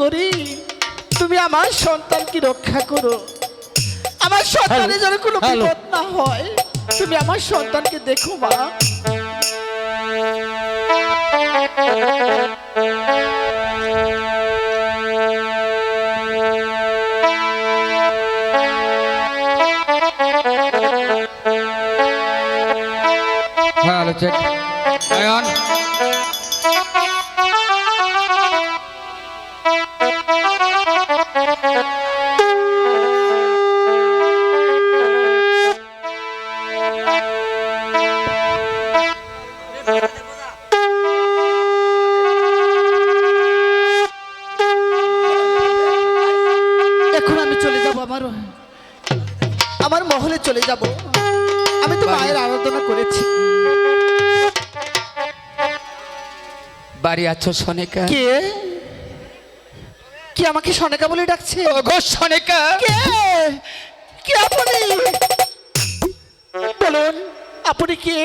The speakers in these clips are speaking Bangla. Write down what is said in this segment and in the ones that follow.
করি তুমি আমার সন্তানকে রক্ষা করো। আমার সন্তানের যেন কোনো বিপদ না হয় তুমি আমার সন্তানকে দেখো মা। হ্যালো চেক নয়ন এখন আমি চলে যাব আমার আমার মহলে চলে যাব। আমি তো মায়ের আরাধনা করেছি। বাড়ি আছো সনেকা? কে? কি আমাকে সনেকা বলে ডাকছে? ওগো সনেকা! কে? কে আপনি? বলুন আপনি কে?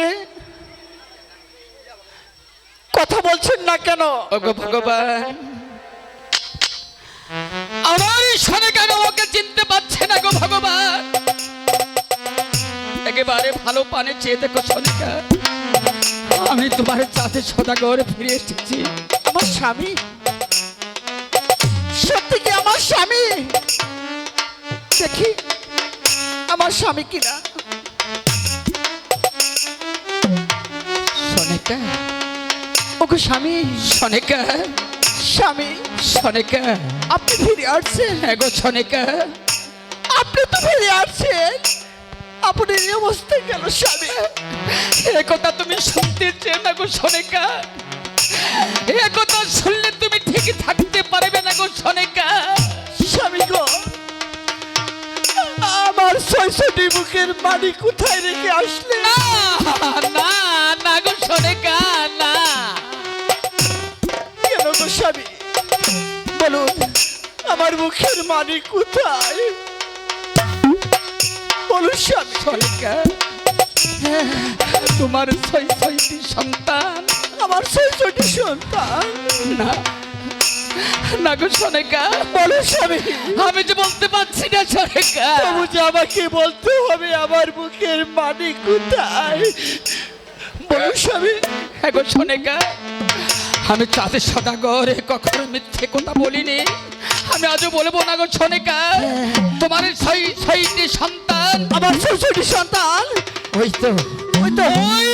কথা বলছেন না কেন? ওগো ভগবান! আমার কেন আমাকে চিনতে পারছে না গো ভগবান? একেবারে ভালো পানে চেয়ে দেখো সনেকা। আমি তোমার চাঁদে সদাগর ফিরে এসেছি। আমার স্বামী। সত্যি কি আমার স্বামী? দেখি, আমার স্বামী কিনা? সনেকা? ওকে স্বামী, সনেকা। স্বামী সনেকা আপনি ফিরে আসছেন? হ্যাঁ গো সনেকা আপনি তো ফিরে আসছেন। আপনি এই অবস্থায় গেল স্বামী? এ কথা তুমি শুনতে চেয়ে না গো সনেকা এ কথা শুনলে তুমি ঠিক থাকতে পারবে না গো সনেকা স্বামী গো আমার ছয়শটি বুকের বাড়ি কোথায় রেখে আসলে? না না না গো সনেকা না। স্বামী বলুন আমার মুখের মানি কোথায়? বলুন স্বামী। সনেকা তোমার ছয় ছয়টি সন্তান। আমার ছয়শটি সন্তান। না না গো সনেকা স্বামী। আমি যে বলতে পারছি না সনেকা তবু যে আমাকে বলতে হবে আমার মুখের মানি কোথায়? বলুন স্বামী। হ্যাঁ গো সনেকা আমি চাঁদের সদাগরে কখনো মিথ্যে কথা বলিনি। আমি আজও বলব না গো সনেকা তোমার ছয় ছয়টি সন্তান। আমার ছয়শটি সন্তান? ওই তো ওই তো। ওই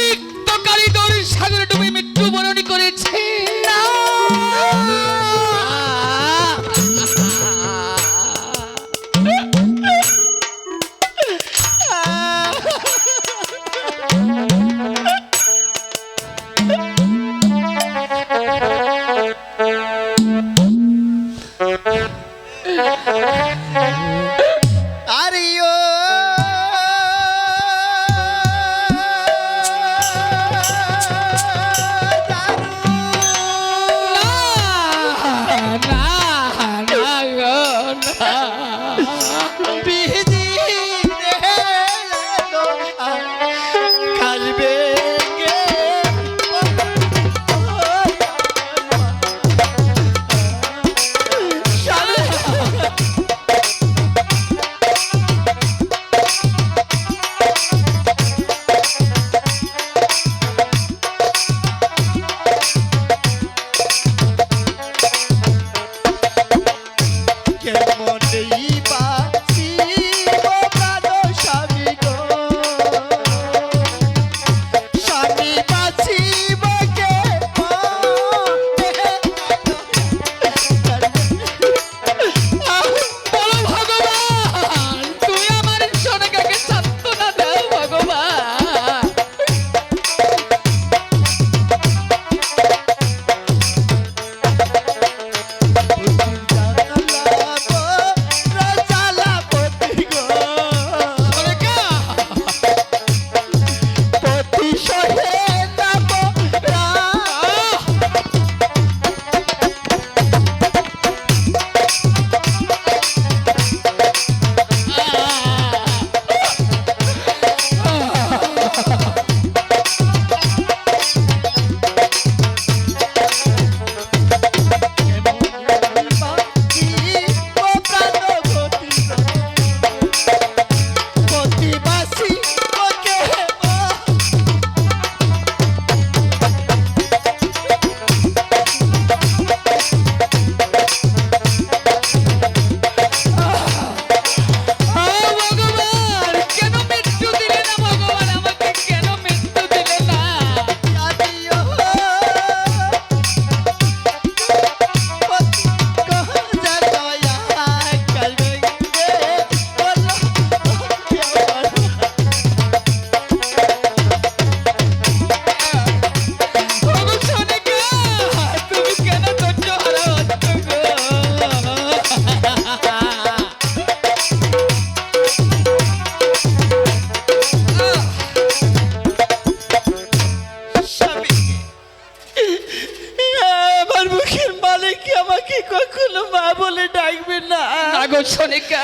ডাকবেন না না সোনিকা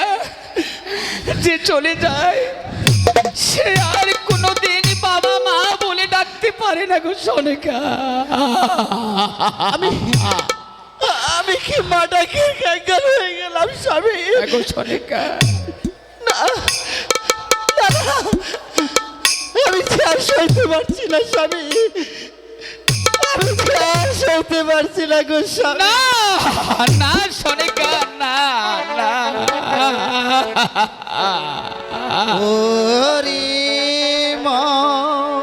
যে চলে যায় সে আর কোনোদিন বাবা মা বলে ডাকতে পারে না গো সোনিকা। আমি আমি কি মাটাকে কাঙ্গাল হয়ে গেলাম স্বামী? না গো সোনিকা না না, না। আমি আর সইতে পারছি না স্বামী। আমি আর সইতে পারছি না গো স্বামী। না সোনিকা। না না ওরি মা।